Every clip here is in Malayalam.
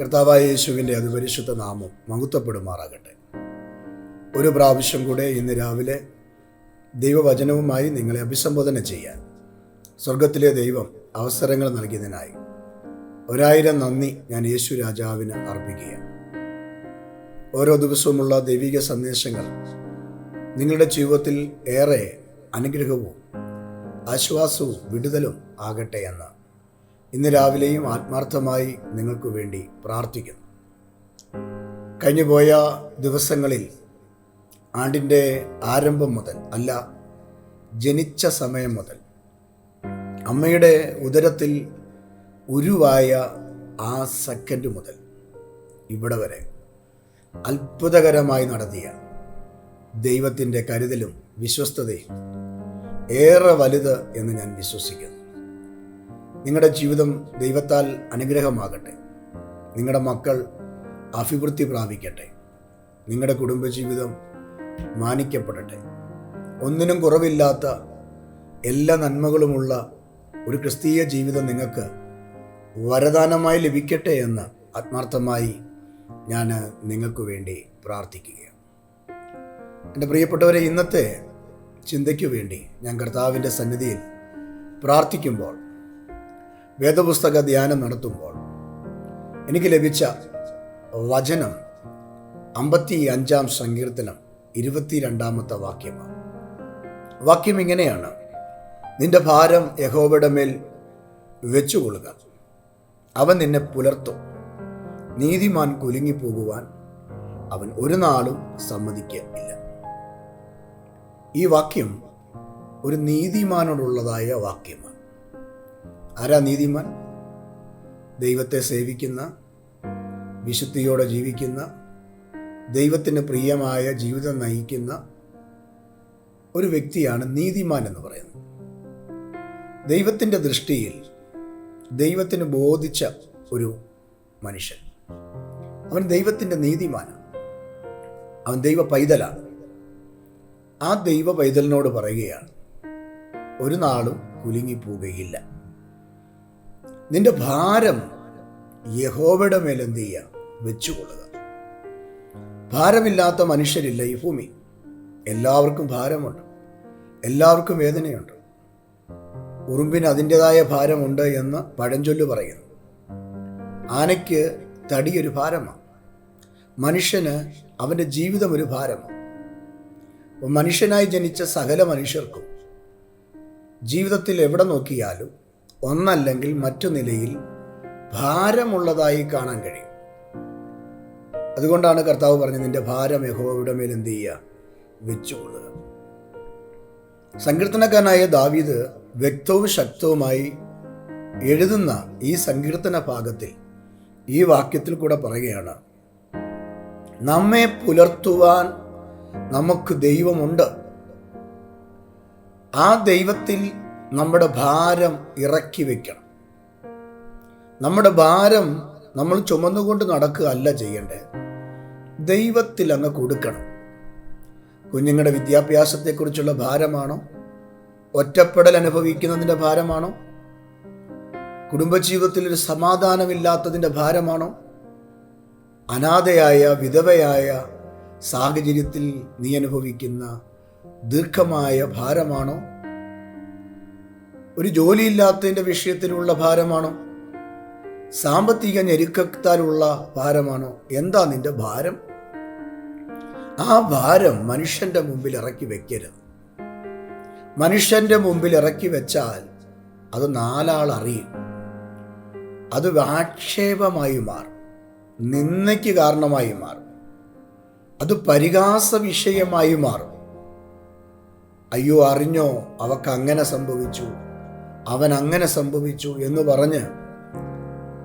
കർത്താവായ യേശുവിന്റെ അതിപരിശുദ്ധ നാമം മഹത്വപ്പെടുമാറാകട്ടെ. ഒരു പ്രാവശ്യം കൂടെ ഇന്ന് രാവിലെ ദൈവവചനവുമായി നിങ്ങളെ അഭിസംബോധന ചെയ്യാൻ സ്വർഗത്തിലെ ദൈവം അവസരങ്ങൾ നൽകിയതിനായി ഒരായിരം നന്ദി ഞാൻ യേശു രാജാവിന് അർപ്പിക്കുകയാണ്. ഓരോ ദിവസവുമുള്ള ദൈവിക സന്ദേശങ്ങൾ നിങ്ങളുടെ ജീവിതത്തിൽ ഏറെ അനുഗ്രഹവും ആശ്വാസവും വിടുതലും ആകട്ടെ എന്ന് ഇന്ന് രാവിലെയും ആത്മാർത്ഥമായി നിങ്ങൾക്ക് വേണ്ടി പ്രാർത്ഥിക്കുന്നു. കഴിഞ്ഞുപോയ ദിവസങ്ങളിൽ ആണ്ടിന്റെ ആരംഭം മുതൽ അല്ല ജനിച്ച സമയം മുതൽ അമ്മയുടെ ഉദരത്തിൽ ഉരുവായ ആ സെക്കൻഡ് മുതൽ ഇവിടെ വരെ അത്ഭുതകരമായി നടത്തിയ ദൈവത്തിന്റെ കരുതലും വിശ്വസ്തതയും ഏറെ വലുത് എന്ന് ഞാൻ വിശ്വസിക്കുന്നു. നിങ്ങളുടെ ജീവിതം ദൈവത്താൽ അനുഗ്രഹമാകട്ടെ. നിങ്ങളുടെ മക്കൾ അഭിവൃദ്ധി പ്രാപിക്കട്ടെ. നിങ്ങളുടെ കുടുംബജീവിതം മാനിക്കപ്പെടട്ടെ. ഒന്നിനും കുറവില്ലാത്ത എല്ലാ നന്മകളുമുള്ള ഒരു ക്രിസ്തീയ ജീവിതം നിങ്ങൾക്ക് വരദാനമായി ലഭിക്കട്ടെ എന്ന് ആത്മാർത്ഥമായി ഞാൻ നിങ്ങൾക്ക് വേണ്ടി പ്രാർത്ഥിക്കുകയാണ്. എന്റെ പ്രിയപ്പെട്ടവരെ ഇന്നത്തെ ചിന്തയ്ക്ക് വേണ്ടി ഞാൻ കർത്താവിന്റെ സന്നിധിയിൽ പ്രാർത്ഥിക്കുമ്പോൾ വേദപുസ്തക ധ്യാനം നടത്തുമ്പോൾ എനിക്ക് ലഭിച്ച വചനം അമ്പത്തി അഞ്ചാം സങ്കീർത്തനം ഇരുപത്തിരണ്ടാമത്തെ വാക്യമാണ്. വാക്യം ഇങ്ങനെയാണ്. നിന്റെ ഭാരം യഹോവയുടെ മേൽ വെച്ചുകൊള്ളുക. അവൻ നിന്നെ പുലർത്തും. നീതിമാൻ കുലുങ്ങിപ്പോകുവാൻ അവൻ ഒരു നാളും സമ്മതിക്കില്ല ഈ വാക്യം ഒരു നീതിമാനോടുള്ളതായ വാക്യമാണ്. ആരാ നീതിമാൻ? ദൈവത്തെ സേവിക്കുന്ന വിശുദ്ധിയോടെ ജീവിക്കുന്ന ദൈവത്തിന് പ്രിയമായ ജീവിതം നയിക്കുന്ന ഒരു വ്യക്തിയാണ് നീതിമാൻ എന്ന് പറയുന്നത്. ദൈവത്തിന്റെ ദൃഷ്ടിയിൽ ദൈവത്തിന് ബോധിച്ച ഒരു മനുഷ്യൻ. അവൻ ദൈവത്തിന്റെ നീതിമാനാണ്. അവൻ ദൈവ പൈതലാണ്. ആ ദൈവ പൈതലിനോട് പറയുകയാണ് ഒരു നാളും കുലുങ്ങിപ്പോവുകയില്ല നിന്റെ ഭാരം യഹോവയുടെ മേൽ എന്ത് ചെയ്യുക വെച്ചുകൊള്ളുക. ഭാരമില്ലാത്ത മനുഷ്യരില്ല ഈ ഭൂമി. എല്ലാവർക്കും ഭാരമുണ്ട്. എല്ലാവർക്കും വേദനയുണ്ട്. ഉറുമ്പിന് അതിന്റെതായ ഭാരമുണ്ട് എന്ന് പഴഞ്ചൊല്ല് പറയുന്നു. ആനയ്ക്ക് തടിയൊരു ഭാരമാണ് മനുഷ്യന് അവന്റെ ജീവിതം ഒരു ഭാരമാണ് മനുഷ്യനായി ജനിച്ച സകല മനുഷ്യർക്കും ജീവിതത്തിൽ എവിടെ നോക്കിയാലും ഒന്നല്ലെങ്കിൽ മറ്റു നിലയിൽ ഭാരമുള്ളതായി കാണാൻ കഴിയും. അതുകൊണ്ടാണ് കർത്താവ് പറഞ്ഞത് നിന്റെ ഭാരം യഹോവയുടെ മേൽ എന്ത് ചെയ്യുക? വെച്ചുകൊള്ളുക. സങ്കീർത്തനക്കാരനായ ദാവീദ് വ്യക്തവും ശക്തവുമായി എഴുതുന്ന ഈ സങ്കീർത്തന ഭാഗത്തിൽ ഈ വാക്യത്തിൽ കൂടെ പറയുകയാണ് നമ്മെ പുലർത്തുവാൻ നമുക്ക് ദൈവമുണ്ട്. ആ ദൈവത്തിൽ നമ്മുടെ ഭാരം ഇറക്കി വെക്കണം. നമ്മുടെ ഭാരം നമ്മൾ ചുമന്നുകൊണ്ട് നടക്കുക അല്ല ചെയ്യേണ്ടത്. ദൈവത്തിൽ അങ്ങ് കൊടുക്കണം. കുഞ്ഞുങ്ങളുടെ വിദ്യാഭ്യാസത്തെക്കുറിച്ചുള്ള ഭാരമാണോ? ഒറ്റപ്പെടൽ അനുഭവിക്കുന്നതിന്റെ ഭാരമാണോ? കുടുംബജീവിതത്തിൽ ഒരു സമാധാനമില്ലാത്തതിന്റെ ഭാരമാണോ? അനാഥയായ വിധവയായ സാഹചര്യത്തിൽ നീ അനുഭവിക്കുന്ന ദീർഘമായ ഭാരമാണോ? ഒരു ജോലിയില്ലാത്തതിന്റെ വിഷയത്തിലുള്ള ഭാരമാണോ? സാമ്പത്തിക ഞെരുക്കത്താലുള്ള ഭാരമാണോ? എന്താ നിന്റെ ഭാരം? ആ ഭാരം മനുഷ്യന്റെ മുമ്പിൽ ഇറക്കി വെക്കരുത്. മനുഷ്യന്റെ മുമ്പിൽ ഇറക്കി വെച്ചാൽ അത് നാലാൾ അറിയും. അത് ആക്ഷേപമായി മാറും. നിന്നയ്ക്ക് കാരണമായി മാറും. അത് പരിഹാസ വിഷയമായി മാറും. അയ്യോ അറിഞ്ഞോ? അവക്ക് അങ്ങനെ സംഭവിച്ചു. അവൻ അങ്ങനെ സംഭവിച്ചു എന്ന് പറഞ്ഞ്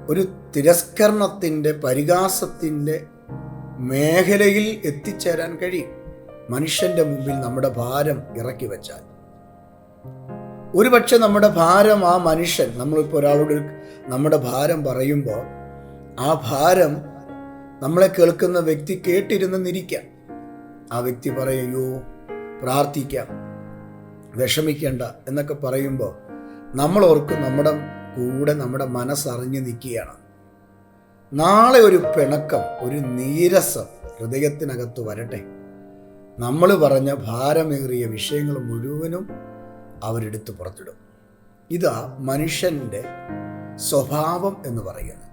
ഒരു തിരസ്കരണത്തിന്റെ പരിഹാസത്തിന്റെ മേഖലയിൽ എത്തിച്ചേരാൻ കഴിയും. മനുഷ്യന്റെ മുമ്പിൽ നമ്മുടെ ഭാരം ഇറക്കി വെച്ചാൽ. ഒരുപക്ഷെ നമ്മുടെ ഭാരം ആ മനുഷ്യൻ നമ്മളിപ്പോൾ ഒരാളോട് നമ്മുടെ ഭാരം പറയുമ്പോൾ ആ ഭാരം നമ്മളെ കേൾക്കുന്ന വ്യക്തി കേട്ടിരുന്നെന്നിരിക്കാം. ആ വ്യക്തി പറയോ പ്രാർത്ഥിക്കാം വിഷമിക്കേണ്ട എന്നൊക്കെ പറയുമ്പോൾ നമ്മൾ ഓർക്കും നമ്മുടെ കൂടെ നമ്മുടെ മനസ്സറിഞ്ഞ് നിൽക്കുകയാണ്. നാളെ ഒരു പിണക്കം ഒരു നീരസം ഹൃദയത്തിനകത്ത് വരട്ടെ. നമ്മൾ പറഞ്ഞ ഭാരമേറിയ വിഷയങ്ങൾ മുഴുവനും അവരെടുത്ത് പുറത്തിടും. ഇതാ മനുഷ്യന്റെ സ്വഭാവം എന്ന് പറയുന്നത്.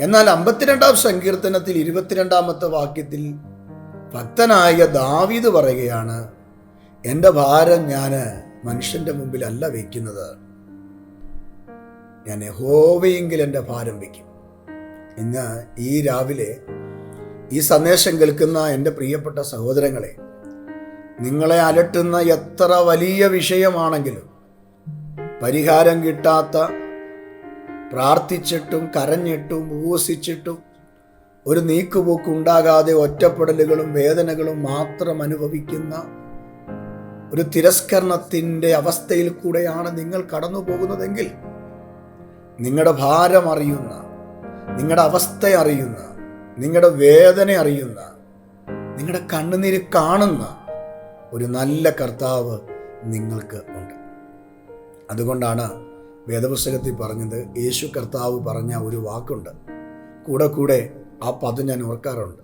എന്നാൽ അമ്പത്തിരണ്ടാം സങ്കീർത്തനത്തിൽ ഇരുപത്തിരണ്ടാമത്തെ വാക്യത്തിൽ ഭക്തനായ ദാവീദ് പറയുകയാണ് എന്റെ ഭാരം ഞാൻ മനുഷ്യന്റെ മുമ്പിലല്ല വയ്ക്കുന്നത്. ഞാൻ യഹോവയെങ്കിൽ എന്റെ ഭാരം വയ്ക്കും. ഇന്ന് ഈ രാവിലെ ഈ സന്ദേശം കേൾക്കുന്ന എന്റെ പ്രിയപ്പെട്ട സഹോദരങ്ങളെ നിങ്ങളെ അലട്ടുന്ന എത്ര വലിയ വിഷയമാണെങ്കിലും പരിഹാരം കിട്ടാത്ത പ്രാർത്ഥിച്ചിട്ടും കരഞ്ഞിട്ടും ഊസിച്ചിട്ടും ഒരു നീക്കുപോക്ക് ഉണ്ടാകാതെ ഒറ്റപ്പെടലുകളും വേദനകളും മാത്രം അനുഭവിക്കുന്ന ഒരു തിരസ്കരണത്തിന്റെ അവസ്ഥയിൽ കൂടെയാണ് നിങ്ങൾ കടന്നു പോകുന്നതെങ്കിൽ നിങ്ങളുടെ ഭാരം അറിയുന്ന നിങ്ങളുടെ അവസ്ഥ അറിയുന്ന നിങ്ങളുടെ വേദന അറിയുന്ന നിങ്ങളുടെ കണ്ണുനീര് കാണുന്ന ഒരു നല്ല കർത്താവ് നിങ്ങൾക്ക് ഉണ്ട്. അതുകൊണ്ടാണ് വേദപുസ്തകത്തിൽ പറഞ്ഞത് യേശു കർത്താവ് പറഞ്ഞ ഒരു വാക്കുണ്ട്. കൂടെ കൂടെ ആ പദം ഞാൻ ഓർക്കാറുണ്ട്.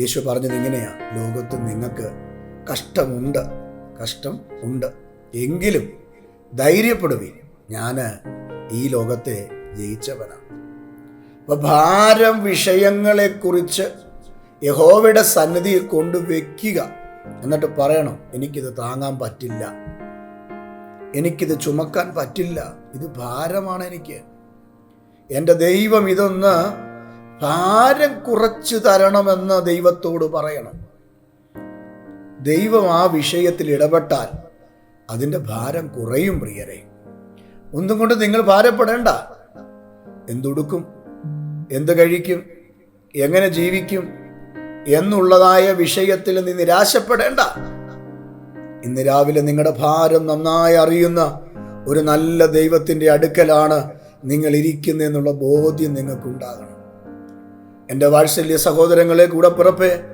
യേശു പറഞ്ഞത് ഇങ്ങനെയാണ് ലോകത്ത് നിങ്ങൾക്ക് കഷ്ടമുണ്ട്. കഷ്ടം ഉണ്ട്. എങ്കിലും ധൈര്യപ്പെടുവി ഞാൻ ഈ ലോകത്തെ ജയിച്ചവനാണ്. അപ്പൊ ഭാരം വിഷയങ്ങളെക്കുറിച്ച് യഹോവയുടെ സന്നിധിയിൽ കൊണ്ടുവയ്ക്കുക എന്നിട്ട് പറയണം എനിക്കിത് താങ്ങാൻ പറ്റില്ല. എനിക്കിത് ചുമക്കാൻ പറ്റില്ല. ഇത് ഭാരമാണ് എനിക്ക്. എന്റെ ദൈവം ഇതൊന്ന് ഭാരം കുറച്ച് തരണമെന്ന് ദൈവത്തോട് പറയണം. ദൈവം ആ വിഷയത്തിൽ ഇടപെട്ടാൽ അതിന്റെ ഭാരം കുറയും പ്രിയരെ. ഒന്നും കൊണ്ട് നിങ്ങൾ ഭാരപ്പെടേണ്ട. എന്തുടുക്കും? എന്ത് കഴിക്കും? എങ്ങനെ ജീവിക്കും? എന്നുള്ളതായ വിഷയത്തിൽ നീ നിരാശപ്പെടേണ്ട. ഇന്ന് രാവിലെ നിങ്ങളുടെ ഭാരം നന്നായി അറിയുന്ന ഒരു നല്ല ദൈവത്തിന്റെ അടുക്കലാണ് നിങ്ങൾ ഇരിക്കുന്നതെന്നുള്ള ബോധ്യം നിങ്ങൾക്കുണ്ടാകണം. എന്റെ വാത്സല്യ സഹോദരങ്ങളെ കൂടെ പുറപ്പെ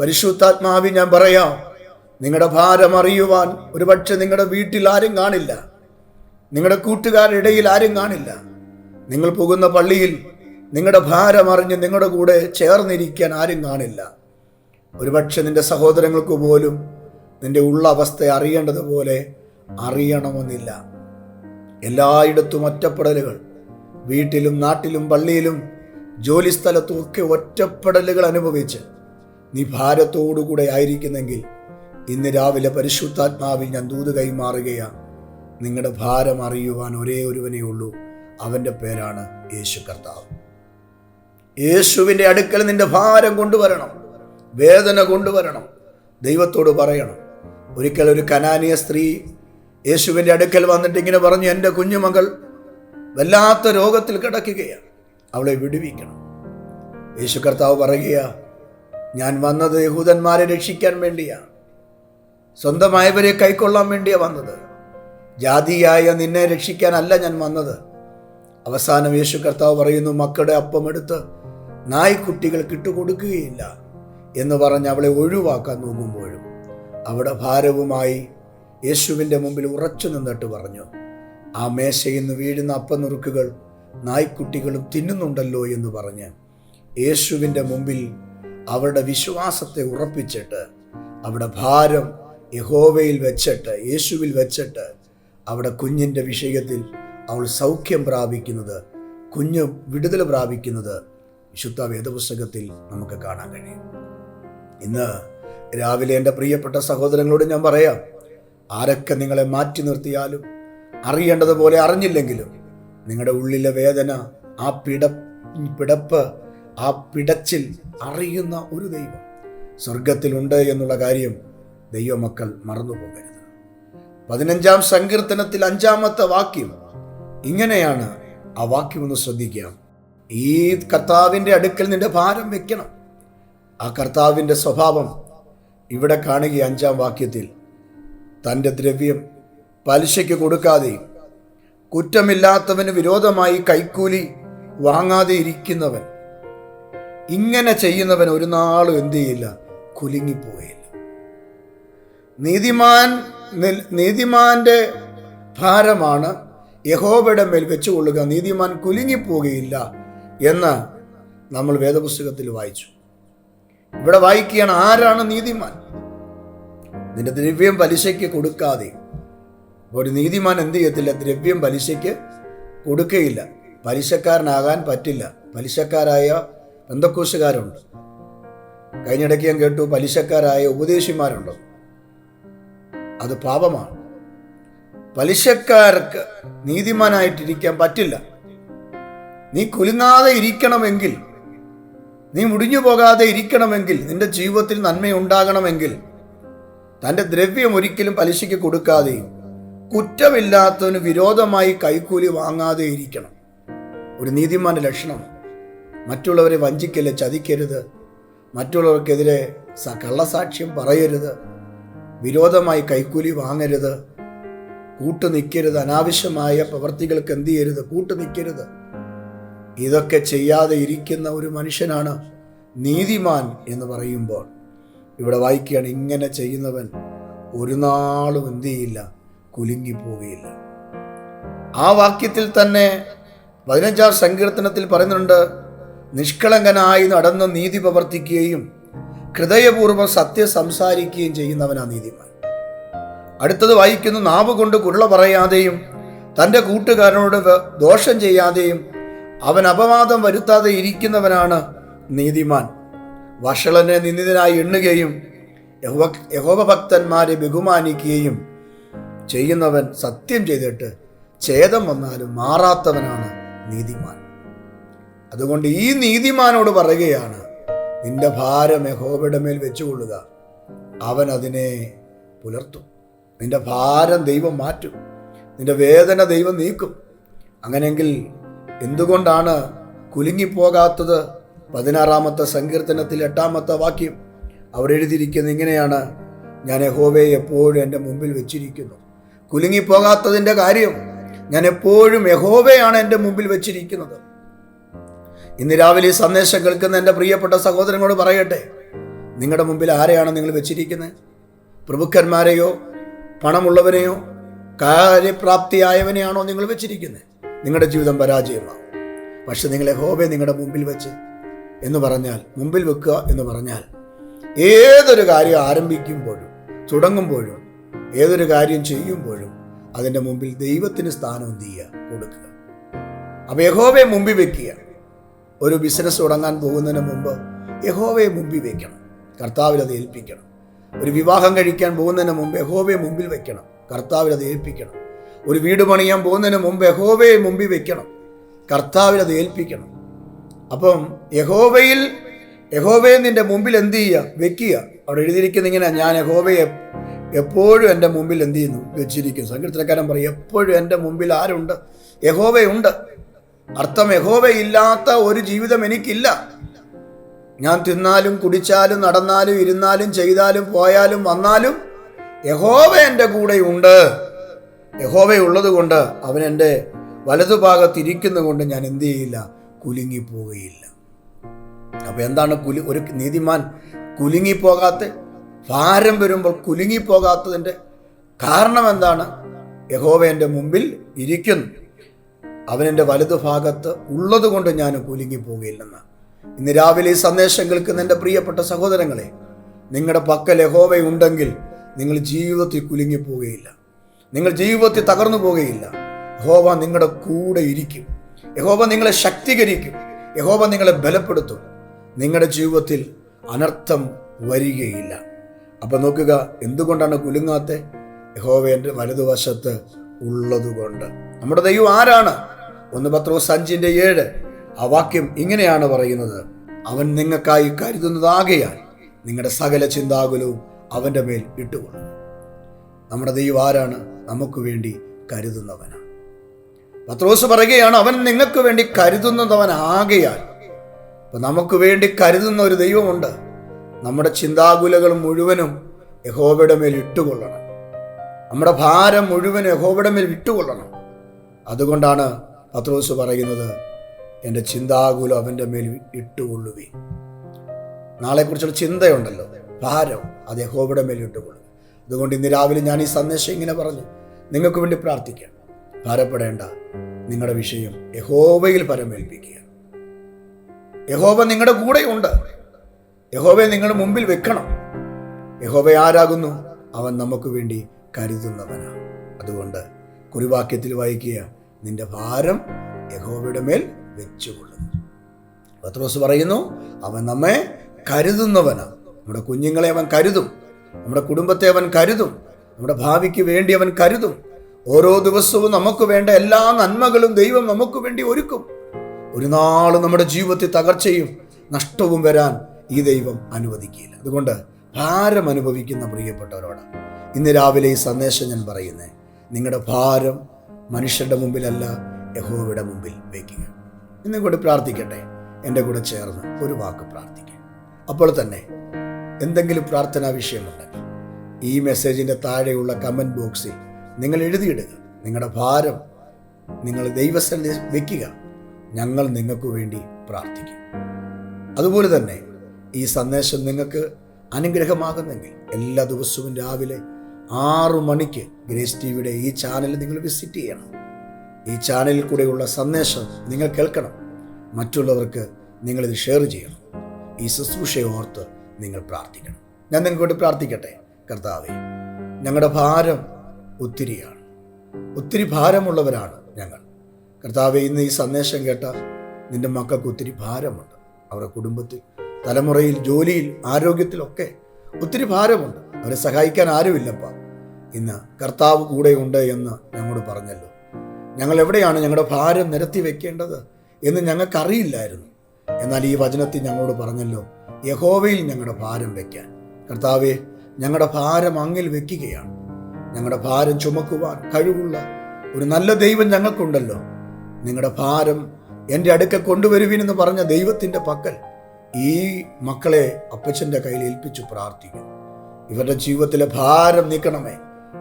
പരിശുദ്ധാത്മാവി ഞാൻ പറയാം നിങ്ങളുടെ ഭാരം അറിയുവാൻ ഒരുപക്ഷെ നിങ്ങളുടെ വീട്ടിൽ ആരും കാണില്ല. നിങ്ങളുടെ കൂട്ടുകാരുടെ ആരും കാണില്ല. നിങ്ങൾ പോകുന്ന പള്ളിയിൽ നിങ്ങളുടെ ഭാരം അറിഞ്ഞ് നിങ്ങളുടെ കൂടെ ചേർന്നിരിക്കാൻ ആരും കാണില്ല. ഒരുപക്ഷെ നിന്റെ സഹോദരങ്ങൾക്ക് പോലും നിന്റെ ഉള്ള അവസ്ഥ അറിയേണ്ടതുപോലെ അറിയണമെന്നില്ല. എല്ലായിടത്തും ഒറ്റപ്പെടലുകൾ. വീട്ടിലും നാട്ടിലും പള്ളിയിലും ജോലിസ്ഥലത്തും ഒക്കെ ഒറ്റപ്പെടലുകൾ അനുഭവിച്ച് നീ ഭാരത്തോടുകൂടെ ആയിരിക്കുന്നെങ്കിൽ ഇന്ന് രാവിലെ പരിശുദ്ധാത്മാവിൽ ഞാൻ ദൂത് കൈമാറുകയാണ്. നിങ്ങളുടെ ഭാരം അറിയുവാൻ ഒരേ ഒരുവനേ ഉള്ളൂ. അവന്റെ പേരാണ് യേശു കർത്താവ്. യേശുവിന്റെ അടുക്കൽ നിന്റെ ഭാരം കൊണ്ടുവരണം. വേദന കൊണ്ടുവരണം. ദൈവത്തോട് പറയണം. ഒരിക്കൽ ഒരു കനാനിയ സ്ത്രീ യേശുവിന്റെ അടുക്കൽ വന്നിട്ട് ഇങ്ങനെ പറഞ്ഞു എന്റെ കുഞ്ഞുമകൾ വല്ലാത്ത രോഗത്തിൽ കിടക്കുകയാണ്. അവളെ വിടുവിക്കണം. യേശു കർത്താവ് പറയുക ഞാൻ വന്നത് യഹൂദന്മാരെ രക്ഷിക്കാൻ വേണ്ടിയാണ്. സ്വന്തമായവരെ കൈക്കൊള്ളാൻ വേണ്ടിയാണ് വന്നത്. ജാതിയായ നിന്നെ രക്ഷിക്കാനല്ല ഞാൻ വന്നത്. അവസാനം യേശു കർത്താവ് പറയുന്നു മക്കളുടെ അപ്പം എടുത്ത് നായ്ക്കുട്ടികൾക്ക് ഇട്ടുകൊടുക്കുകയില്ല എന്ന് പറഞ്ഞ് അവളെ ഒഴിവാക്കാൻ നോക്കുമ്പോഴും അവിടെ ഭാരവുമായി യേശുവിന്റെ മുമ്പിൽ ഉറച്ചു നിന്നിട്ട് പറഞ്ഞു ആ മേശയിൽ നിന്ന് വീഴുന്ന അപ്പനുറുക്കുകൾ നായ്ക്കുട്ടികളും തിന്നുന്നുണ്ടല്ലോ എന്ന് പറഞ്ഞ് യേശുവിന്റെ മുമ്പിൽ അവരുടെ വിശ്വാസത്തെ ഉറപ്പിച്ചിട്ട് അവിടെ ഭാരം യഹോവയിൽ വെച്ചിട്ട് യേശുവിൽ വെച്ചിട്ട് അവിടെ കുഞ്ഞിന്റെ വിഷയത്തിൽ അവൾ സൗഖ്യം പ്രാപിക്കുന്നത് കുഞ്ഞ് വിടുതൽ പ്രാപിക്കുന്നത് വിശുദ്ധ വേദപുസ്തകത്തിൽ നമുക്ക് കാണാൻ കഴിയും. ഇന്ന് രാവിലെ എന്റെ പ്രിയപ്പെട്ട സഹോദരങ്ങളോട് ഞാൻ പറയാം ആരൊക്കെ നിങ്ങളെ മാറ്റി നിർത്തിയാലും അറിയേണ്ടതുപോലെ അറിഞ്ഞില്ലെങ്കിലും നിങ്ങളുടെ ഉള്ളിലെ വേദന ആ പിട പിടപ്പ് ആ പിടച്ചിൽ അറിയുന്ന ഒരു ദൈവം സ്വർഗത്തിലുണ്ട് എന്നുള്ള കാര്യം ദൈവമക്കൾ മറന്നുപോകരുത്. പതിനഞ്ചാം സങ്കീർത്തനത്തിൽ അഞ്ചാമത്തെ വാക്യം ഇങ്ങനെയാണ് ആ വാക്യം ഒന്ന് ശ്രദ്ധിക്കാം ഈ കർത്താവിന്റെ അടുക്കൽ നിന്റെ ഭാരം വെക്കണം. ആ കർത്താവിന്റെ സ്വഭാവം ഇവിടെ കാണുക അഞ്ചാം വാക്യത്തിൽ. തന്റെ ദ്രവ്യം പലിശയ്ക്ക് കൊടുക്കാതെയും കുറ്റമില്ലാത്തവന് വിരോധമായി കൈക്കൂലി വാങ്ങാതെ ഇരിക്കുന്നവൻ. ഇങ്ങനെ ചെയ്യുന്നവൻ ഒരു നാളും എന്തു ചെയ്യില്ല കുലുങ്ങിപ്പോയില്ല നീതിമാൻ നീതിമാന്റെ ഭാരമാണ് യഹോബയുടെ മേൽ വെച്ചുകൊള്ളുക. നീതിമാൻ കുലുങ്ങിപ്പോകുകയില്ല എന്ന് നമ്മൾ വേദപുസ്തകത്തിൽ വായിച്ചു. ഇവിടെ വായിക്കുകയാണ് ആരാണ് നീതിമാൻ? നിന്റെ ദ്രവ്യം പലിശയ്ക്ക് കൊടുക്കാതെ. ഒരു നീതിമാൻ എന്ത് ചെയ്യത്തില്ല? ദ്രവ്യം പലിശയ്ക്ക് കൊടുക്കുകയില്ല പലിശക്കാരനാകാൻ പറ്റില്ല. പലിശക്കാരായ ബന്ധക്കോശുകാരുണ്ട്. കഴിഞ്ഞിടയ്ക്ക് ഞാൻ കേട്ടു പലിശക്കാരായ ഉപദേശിമാരുണ്ട്. അത് പാപമാണ്. പലിശക്കാർക്ക് നീതിമാനായിട്ടിരിക്കാൻ പറ്റില്ല. നീ കുലുങ്ങാതെ ഇരിക്കണമെങ്കിൽ നീ മുടിഞ്ഞു പോകാതെ ഇരിക്കണമെങ്കിൽ നിന്റെ ജീവിതത്തിൽ നന്മയുണ്ടാകണമെങ്കിൽ തന്റെ ദ്രവ്യം ഒരിക്കലും പലിശയ്ക്ക് കൊടുക്കാതെയും കുറ്റമില്ലാത്തവന് വിരോധമായി കൈക്കൂലി വാങ്ങാതെ ഇരിക്കണം. ഒരു നീതിമാന്റെ ലക്ഷണം. മറ്റുള്ളവരെ വഞ്ചിക്കൽ ചതിക്കരുത്. മറ്റുള്ളവർക്കെതിരെ കള്ളസാക്ഷ്യം പറയരുത്. വിരോധമായി കൈക്കൂലി വാങ്ങരുത്. കൂട്ടു നിൽക്കരുത് അനാവശ്യമായ പ്രവർത്തികൾക്ക് എന്ത് ചെയ്യരുത്? കൂട്ടു നിൽക്കരുത് ഇതൊക്കെ ചെയ്യാതെ ഇരിക്കുന്ന ഒരു മനുഷ്യനാണ് നീതിമാൻ എന്ന് പറയുമ്പോൾ ഇവിടെ വായിക്കുകയാണ് ഇങ്ങനെ ചെയ്യുന്നവൻ ഒരു നാളും എന്ത് ചെയ്യില്ല കുലുങ്ങിപ്പോവുകയില്ല ആ വാക്യത്തിൽ തന്നെ പതിനഞ്ചാം സങ്കീർത്തനത്തിൽ പറയുന്നുണ്ട് നിഷ്കളങ്കനായി നടന്ന് നീതി പ്രവർത്തിക്കുകയും ഹൃദയപൂർവം സത്യം സംസാരിക്കുകയും ചെയ്യുന്നവനാ നീതിമാൻ. അടുത്തത് വായിക്കുന്നു നാവ് കൊണ്ട് കുരുള പറയാതെയും തന്റെ കൂട്ടുകാരനോട് ദോഷം ചെയ്യാതെയും അവൻ അപവാദം വരുത്താതെ ഇരിക്കുന്നവനാണ് നീതിമാൻ. വഷളനെ നിന്ദിതനായി എണ്ണുകയും യഹോവ ഭക്തന്മാരെ ബഹുമാനിക്കുകയും ചെയ്യുന്നവൻ സത്യം ചെയ്തിട്ട് ഛേദം വന്നാലും മാറാത്തവനാണ് നീതിമാൻ. അതുകൊണ്ട് ഈ നീതിമാനോട് പറയുകയാണ് നിന്റെ ഭാരം യഹോബയുടെ മേൽ വെച്ചുകൊള്ളുക. അവൻ അതിനെ പുലർത്തും. നിന്റെ ഭാരം ദൈവം മാറ്റും. നിന്റെ വേദന ദൈവം നീക്കും. അങ്ങനെയെങ്കിൽ എന്തുകൊണ്ടാണ് കുലുങ്ങിപ്പോകാത്തത്? പതിനാറാമത്തെ സങ്കീർത്തനത്തിൽ എട്ടാമത്തെ വാക്യം അവിടെ എഴുതിയിരിക്കുന്നത് ഇങ്ങനെയാണ്. ഞാൻ യഹോവയെ എപ്പോഴും എന്റെ മുമ്പിൽ വെച്ചിരിക്കുന്നു. കുലുങ്ങിപ്പോകാത്തതിന്റെ കാര്യം ഞാൻ എപ്പോഴും യഹോവയാണ് എന്റെ മുമ്പിൽ വെച്ചിരിക്കുന്നത്. ഇന്ന് രാവിലെ ഈ സന്ദേശം കേൾക്കുന്ന എന്റെ പ്രിയപ്പെട്ട സഹോദരങ്ങളോട് പറയട്ടെ. നിങ്ങളുടെ മുമ്പിൽ ആരെയാണ് നിങ്ങൾ വെച്ചിരിക്കുന്നത്? പ്രഭുക്കന്മാരെയോ പണമുള്ളവനെയോ കാര്യപ്രാപ്തിയായവനെയാണോ നിങ്ങൾ വെച്ചിരിക്കുന്നത്? നിങ്ങളുടെ ജീവിതം പരാജയമാണ് പക്ഷെ നിങ്ങളെ ഹോബെ നിങ്ങളുടെ മുമ്പിൽ വെച്ച് എന്ന് പറഞ്ഞാൽ മുമ്പിൽ വെക്കുക എന്ന് പറഞ്ഞാൽ ഏതൊരു കാര്യം ആരംഭിക്കുമ്പോഴും തുടങ്ങുമ്പോഴും ഏതൊരു കാര്യം ചെയ്യുമ്പോഴും അതിന്റെ മുമ്പിൽ ദൈവത്തിന് സ്ഥാനം എന്ത് ചെയ്യുക കൊടുക്കുക. അപ്പോൾ യഹോവയെ മുമ്പിൽ വെക്കുക. ഒരു ബിസിനസ് തുടങ്ങാൻ പോകുന്നതിന് മുമ്പ് യഹോവയെ മുമ്പിൽ വെക്കണം. കർത്താവിൽ അത് ഏൽപ്പിക്കണം. ഒരു വിവാഹം കഴിക്കാൻ പോകുന്നതിന് മുമ്പ് യഹോവയെ മുമ്പിൽ വെക്കണം. കർത്താവിൽ അത് ഏൽപ്പിക്കണം. ഒരു വീട് പണിയാൻ പോകുന്നതിന് മുമ്പ് യഹോവയെ മുമ്പിൽ വെക്കണം. കർത്താവിൽ അത് ഏൽപ്പിക്കണം. അപ്പം യഹോവയിൽ യഹോവയെ നിന്റെ മുമ്പിൽ എന്ത് ചെയ്യുക? വെക്കുക. അവിടെ എഴുതിയിരിക്കുന്ന ഇങ്ങനെ ഞാൻ യഹോവയെ എപ്പോഴും എന്റെ മുമ്പിൽ എന്ത് ചെയ്യുന്നു? വെച്ചിരിക്കുന്നു. സങ്കീർത്തനക്കാരൻ പറയും എപ്പോഴും എന്റെ മുമ്പിൽ ആരുണ്ട്? യഹോവയുണ്ട്. അർത്ഥം യഹോവയില്ലാത്ത ഒരു ജീവിതം എനിക്കില്ല. ഞാൻ തിന്നാലും കുടിച്ചാലും നടന്നാലും ഇരുന്നാലും ചെയ്താലും പോയാലും വന്നാലും യഹോവ എന്റെ കൂടെയുണ്ട്. യഹോവയുള്ളത് കൊണ്ട് അവൻ എന്റെ വലതുഭാഗത്തിരിക്കുന്നതുകൊണ്ട് ഞാൻ എന്തു ചെയ്യില്ല? കുലുങ്ങിപ്പോവുകയില്ല. അപ്പോൾ എന്താണ് കുലു ഒരു നീതിമാൻ കുലുങ്ങിപ്പോകാത്ത ഭാരം വരുമ്പോൾ കുലുങ്ങിപ്പോകാത്തതിന്റെ കാരണം എന്താണ്? യഹോവ എന്റെ മുമ്പിൽ ഇരിക്കുന്നു. അവൻ എന്റെ വലതുഭാഗത്ത് ഉള്ളതുകൊണ്ട് ഞാൻ കുലുങ്ങിപ്പോകുകയില്ലെന്ന്. ഇന്ന് രാവിലെ ഈ സന്ദേശം കേൾക്കുന്ന എന്റെ പ്രിയപ്പെട്ട സഹോദരങ്ങളെ നിങ്ങളുടെ പക്കൽ യഹോവയുണ്ടെങ്കിൽ നിങ്ങൾ ജീവിതത്തിൽ കുലുങ്ങിപ്പോവുകയില്ല നിങ്ങൾ ജീവിതത്തിൽ തകർന്നു പോകുകയില്ല. യഹോവ നിങ്ങളുടെ കൂടെ ഇരിക്കും. യഹോവ നിങ്ങളെ ശക്തീകരിക്കും. യഹോവ നിങ്ങളെ ബലപ്പെടുത്തും. നിങ്ങളുടെ ജീവിതത്തിൽ അനർത്ഥം വരികയില്ല. അപ്പൊ നോക്കുക എന്തുകൊണ്ടാണ് കുലുങ്ങാത്തെ? യഹോവ എന്റെ വലതുവശത്ത് ഉള്ളതുകൊണ്ട്. നമ്മുടെ ദൈവം ആരാണ്? ഒന്ന് പത്രോസ് അഞ്ചിന്റെ ഏഴ്. ആ വാക്യം ഇങ്ങനെയാണ് പറയുന്നത്. അവൻ നിങ്ങൾക്കായി കരുതുന്നതാകയാൽ നിങ്ങളുടെ സകല ചിന്താകുലവും അവന്റെ മേൽ ഇട്ടുകൊള്ളും. നമ്മുടെ ദൈവം ആരാണ്? നമുക്ക് വേണ്ടി കരുതുന്നവനാണ്. പത്രോസ് പറയുകയാണ് അവൻ നിങ്ങൾക്ക് വേണ്ടി കരുതുന്നതവനാകയാൽ അപ്പൊ നമുക്ക് വേണ്ടി കരുതുന്ന ഒരു ദൈവമുണ്ട്. നമ്മുടെ ചിന്താകുലകൾ മുഴുവനും യഹോബയുടെ മേൽ ഇട്ടുകൊള്ളണം. നമ്മുടെ ഭാരം മുഴുവൻ യഹോബയുടെ മേൽ വിട്ടുകൊള്ളണം അതുകൊണ്ടാണ് പത്രോസ് പറയുന്നത് എന്റെ ചിന്താകുലം അവന്റെ മേൽ ഇട്ടുകൊള്ളുവി നാളെക്കുറിച്ചുള്ള ചിന്തയുണ്ടല്ലോ. ഭാരം അത് യഹോബയുടെ മേൽ ഇട്ടുകൊള്ളു അതുകൊണ്ട് ഇന്ന് രാവിലെ ഞാൻ ഈ സന്ദേശം ഇങ്ങനെ പറഞ്ഞു. നിങ്ങൾക്ക് വേണ്ടി പ്രാർത്ഥിക്കാം. ഭാരപ്പെടേണ്ട നിങ്ങളുടെ വിഷയം യഹോവയിൽ പരമേൽപ്പിക്കുക. യഹോവ നിങ്ങളുടെ കൂടെയുണ്ട്. യഹോവയെ നിങ്ങളുടെ മുമ്പിൽ വെക്കണം. യഹോവ ആരാകുന്നു? അവൻ നമുക്ക് വേണ്ടി കരുതുന്നവനാണ്. അതുകൊണ്ട് കുറിവാക്യത്തിൽ വായിക്കുക നിന്റെ ഭാരം യഹോവയുടെ മേൽ വെച്ചുകൊള്ളുന്നു. പത്രോസ് പറയുന്നു അവൻ നമ്മെ കരുതുന്നവനാണ് നമ്മുടെ കുഞ്ഞുങ്ങളെ അവൻ കരുതും. നമ്മുടെ കുടുംബത്തെ അവൻ കരുതും. നമ്മുടെ ഭാവിക്ക് വേണ്ടി അവൻ കരുതും. ഓരോ ദിവസവും നമുക്ക് വേണ്ട എല്ലാ നന്മകളും ദൈവം നമുക്ക് വേണ്ടി ഒരുക്കും. ഒരു നാൾ നമ്മുടെ ജീവിതത്തിൽ തകർച്ചയും നഷ്ടവും വരാൻ ഈ ദൈവം അനുവദിക്കില്ല അതുകൊണ്ട് ഭാരം അനുഭവിക്കുന്ന പ്രിയപ്പെട്ടവരോട് ഇന്ന് രാവിലെ ഈ സന്ദേശം ഞാൻ പറയുന്നത് നിങ്ങളുടെ ഭാരം മനുഷ്യരുടെ മുമ്പിലല്ല യഹോവയുടെ മുമ്പിൽ വയ്ക്കുക ഇന്നും കൂടി പ്രാർത്ഥിക്കട്ടെ. എന്റെ കൂടെ ചേർന്ന് ഒരു വാക്ക് പ്രാർത്ഥിക്കുക അപ്പോൾ തന്നെ എന്തെങ്കിലും പ്രാർത്ഥനാ വിഷയമുണ്ടെങ്കിൽ ഈ മെസ്സേജിന്റെ താഴെയുള്ള കമന്റ് ബോക്സിൽ നിങ്ങൾ എഴുതിയിടുക. നിങ്ങളുടെ ഭാരം നിങ്ങൾ ദൈവസ്ഥലിൽ വെക്കുക. ഞങ്ങൾ നിങ്ങൾക്ക് വേണ്ടി പ്രാർത്ഥിക്കും. അതുപോലെ തന്നെ ഈ സന്ദേശം നിങ്ങൾക്ക് അനുഗ്രഹമാകുന്നെങ്കിൽ എല്ലാ ദിവസവും രാവിലെ ആറു മണിക്ക് ഗ്രേസ് ടി വിയുടെ ഈ ചാനൽ നിങ്ങൾ വിസിറ്റ് ചെയ്യണം. ഈ ചാനലിൽ കൂടെയുള്ള സന്ദേശം നിങ്ങൾ കേൾക്കണം. മറ്റുള്ളവർക്ക് നിങ്ങളിത് ഷെയർ ചെയ്യണം. ഈ ശുശ്രൂഷയെ ഓർത്ത് നിങ്ങൾ പ്രാർത്ഥിക്കണം. ഞാൻ നിങ്ങൾക്കോട്ട് പ്രാർത്ഥിക്കട്ടെ. കർത്താവേ ഞങ്ങളുടെ ഭാരം ഒത്തിരിയാണ്. ഒത്തിരി ഭാരമുള്ളവരാണ് ഞങ്ങൾ. കർത്താവെ ഇന്ന് ഈ സന്ദേശം കേട്ട നിന്റെ മക്കൾക്ക് ഒത്തിരി ഭാരമുണ്ട്. അവരുടെ കുടുംബത്തിൽ തലമുറയിൽ ജോലിയിൽ ആരോഗ്യത്തിലൊക്കെ ഒത്തിരി ഭാരമുണ്ട്. അവരെ സഹായിക്കാൻ ആരുമില്ലപ്പ. ഇന്ന് കർത്താവ് കൂടെയുണ്ട് എന്ന് ഞങ്ങളോട് പറഞ്ഞല്ലോ. ഞങ്ങൾ എവിടെയാണ് ഞങ്ങളുടെ ഭാരം നിരത്തി വെക്കേണ്ടത് എന്ന് ഞങ്ങൾക്കറിയില്ലായിരുന്നു. എന്നാൽ ഈ വചനത്തിൽ ഞങ്ങളോട് പറഞ്ഞല്ലോ യഹോവയിൽ ഞങ്ങളുടെ ഭാരം വെക്കാൻ. കർത്താവെ ഞങ്ങളുടെ ഭാരം അങ്ങിൽ വെക്കുകയാണ്. ഞങ്ങളുടെ ഭാരം ചുമക്കുവാൻ കഴിവുള്ള ഒരു നല്ല ദൈവം ഞങ്ങൾക്കുണ്ടല്ലോ. നിങ്ങളുടെ ഭാരം എന്റെ അടുക്ക കൊണ്ടുവരുവിനെന്ന് പറഞ്ഞ ദൈവത്തിന്റെ പക്കൽ ഈ മക്കളെ അപ്പച്ചന്റെ കയ്യിൽ ഏൽപ്പിച്ചു പ്രാർത്ഥിക്കും ഇവരുടെ ജീവിതത്തിലെ ഭാരം നീക്കണമേ.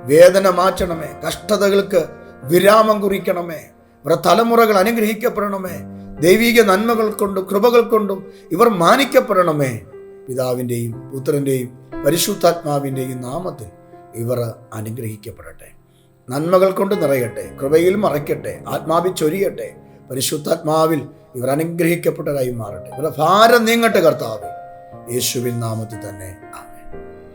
വേദന മാറ്റണമേ കഷ്ടതകൾക്ക് വിരാമം കുറിക്കണമേ ഇവരുടെ തലമുറകൾ അനുഗ്രഹിക്കപ്പെടണമേ ദൈവിക നന്മകൾ കൊണ്ടും കൃപകൾ കൊണ്ടും ഇവർ മാനിക്കപ്പെടണമേ. പിതാവിന്റെയും പുത്രന്റെയും പരിശുദ്ധാത്മാവിന്റെയും നാമത്തിൽ ഇവർ അനുഗ്രഹിക്കപ്പെടട്ടെ. നന്മകൾ കൊണ്ട് നിറയട്ടെ കൃപയിൽ മറയ്ക്കട്ടെ ആത്മാവിൽ ചൊരിയട്ടെ പരിശുദ്ധാത്മാവിൽ ഇവർ അനുഗ്രഹിക്കപ്പെട്ടതായി മാറട്ടെ. ഇവരുടെ ഭാരം നീങ്ങട്ടെ കർത്താവ് യേശുവിൻ നാമത്തിൽ തന്നെ.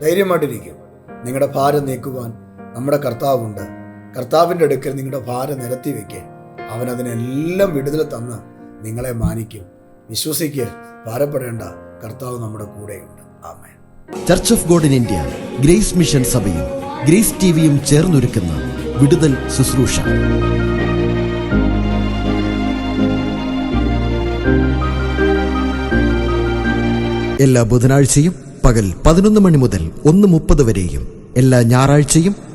ധൈര്യമായിട്ടിരിക്കും. നിങ്ങളുടെ ഭാരം നീക്കുവാൻ നമ്മുടെ കർത്താവുണ്ട്. കർത്താവിന്റെ അടുക്കൽ നിങ്ങളുടെ ഭാരം നിരത്തി വെക്കേ. അവൻ അതിനെല്ലാം വിടുതൽ തന്ന് നിങ്ങളെ മാനിക്കും. വിശ്വസിക്ക് ഭാരപ്പെടേണ്ട. കർത്താവ് നമ്മുടെ കൂടെയുണ്ട്. ആമേൻ. Church of God in India grace mission സഭയും ഗ്രേസ് ടിവിയും ചേർന്നൊരുക്കുന്ന വിടുതൽ ശുശ്രൂഷ. എല്ലാ ബുധനാഴ്ചയും പകൽ പതിനൊന്ന് മണി മുതൽ ഒന്ന് മുപ്പത് വരെയും എല്ലാ ഞായറാഴ്ചയും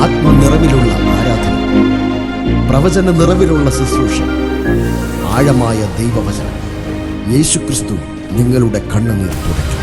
ആത്മനിറവിലുള്ള ആരാധന. പ്രവചന നിറവിലുള്ള ശുശ്രൂഷ. ആഴമായ ദൈവവചനം. യേശുക്രിസ്തു നിങ്ങളുടെ കണ്ണുനീർ തുടയ്ക്കും.